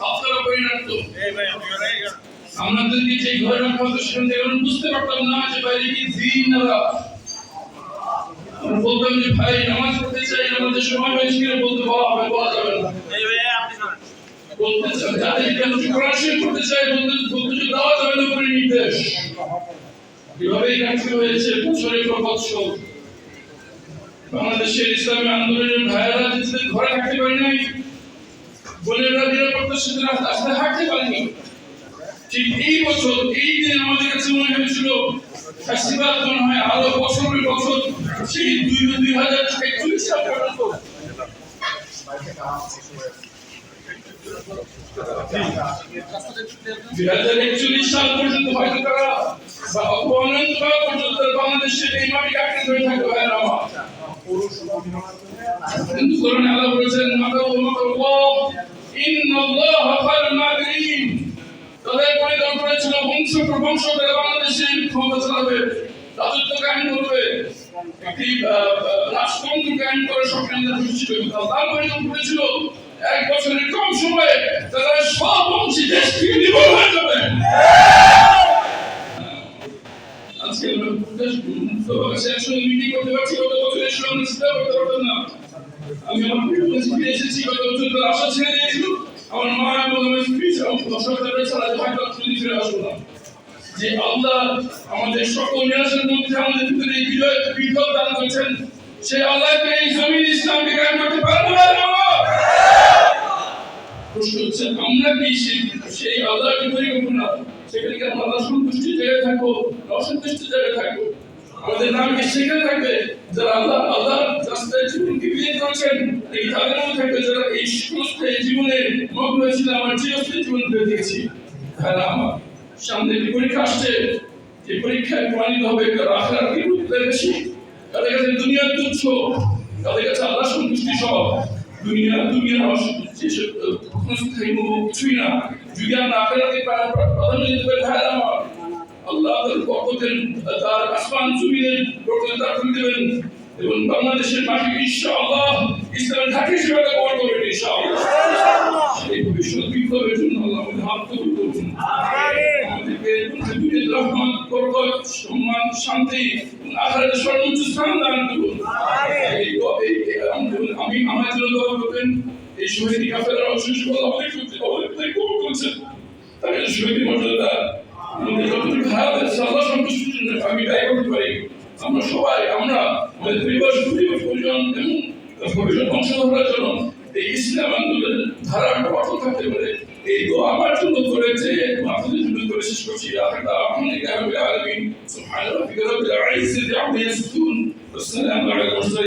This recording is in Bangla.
আপনারা পরিণত বুঝতে পারতাম না যে বাইরে কি দিন না বলতাম যে ভাই নামাজ পড়তে চাই আমাদের সময় হয়েছে কিনা বলতে বলা হবে বলা যাবে না। বলতে চাই যাদেরকে আমি পড়াশোনা করতে চাই বলতে বলতে যে দেওয়া যাবে না করে নির্দেশ। এভাবেই কাছে হয়েছে বছরের পর বছর। বাংলাদেশের ইসলামী আন্দোলনের ভাইয়েরা ঘরে থাকতে পারে নাই বোনেরা সাথে রাস্তা হাঁটতে পারেনি। ঠিক এই বছর, এই দিন আমাদের কাছে মনে হয়েছিল ফ্যাসিবাদ মনে হয় আরও বছরের বছর, সেই দুই দুই হাজার একচল্লিশ সাল পর্যন্ত। দুই হাজার একচল্লিশ খায়রুল মাকিরিন তাদের এক বছরের কম সময়ে তারা সব হয়ে যাবে। আজকে আমরা দেশ মুক্ত করতে পারছি, গত বছরের ছিল আমরা চিন্তা না। যে আল্লাহ আমাদের সকল নিরাশের মধ্যে আমাদের ভিতরে বিজয় দান করেছেন সেই আল্লাহকে এই জমিন ইসলামকে কায়েম করতে পারব না প্রশ্ন হচ্ছে, আমরা কি সেই সেই আল্লাহকে পরিকল্পনা? সেখানে কি আমরা সন্তুষ্টি জায়গায় থাকব, অসন্তুষ্টি জায়গায় থাকব? আমাদের নাম সেখানে থাকবে, যারা আল্লাহ আল্লাহ রাস্তায় জীবনকে বিয়ে করেছেন এই তাদের মধ্যে থাকবে যারা এই সমস্ত এই জীবনে মগ্ন হয়েছিল, আমার চিরস্থায়ী জীবন পেয়ে দিয়েছি তাহলে আমার। সামনে যে পরীক্ষা আসছে যে পরীক্ষায় প্রমাণিত হবে আখড়ার কি গুরুত্বের বেশি। তাদের কাছে দুনিয়ার তুচ্ছ, তাদের কাছে আল্লাহ সন্তুষ্টি সব। দুনিয়া দুনিয়ার কিছুই না। যদি আমরা আখড়াকে প্রাধান্য দিতে পারি, তাহলে আমার আল্লাহ তার বরকতের তার আসমান জমিনের বরকত তার খুলে এবং বাংলাদেশের মাটি ইনশাআল্লাহ ইসলামের ঘাটি হিসেবে ব্যবহার করবেন ইনশাআল্লাহ। এই ভবিষ্যৎ বিপ্লবের জন্য আল্লাহ হাত কবুল করুন। আমাদেরকে রহমত বরকত, সম্মান, শান্তি এবং সর্বোচ্চ স্থান দান করুন। আমি- আমি আমার জন্য দোয়া করবেন। এই শহীদ কাফের অশেষ বল আমাদের করতে কবুল করছেন। তাকে শহীদ মর্যাদা আছে আল্লাহ সন্তুষ্টির জন্য আমি ব্যয় করতে পারি আমরা সবাই আমরা আমাদের পরিবার পরিবার পরিজন এবং ভবিষ্যৎ বংশধরের জন্য এই ইসলাম আন্দোলনের ধারাটা অটল থাকতে পারে এই দোয়া আমার জন্য করেছে আপনাদের জন্য করে শেষ করছি আল্লাহ আপনাকে আলমিন সুবহানাল্লাহি ওয়া বিহামদিহি আম্মা ইয়াসিফুন ওয়া সালামু আলাল মুরসালিন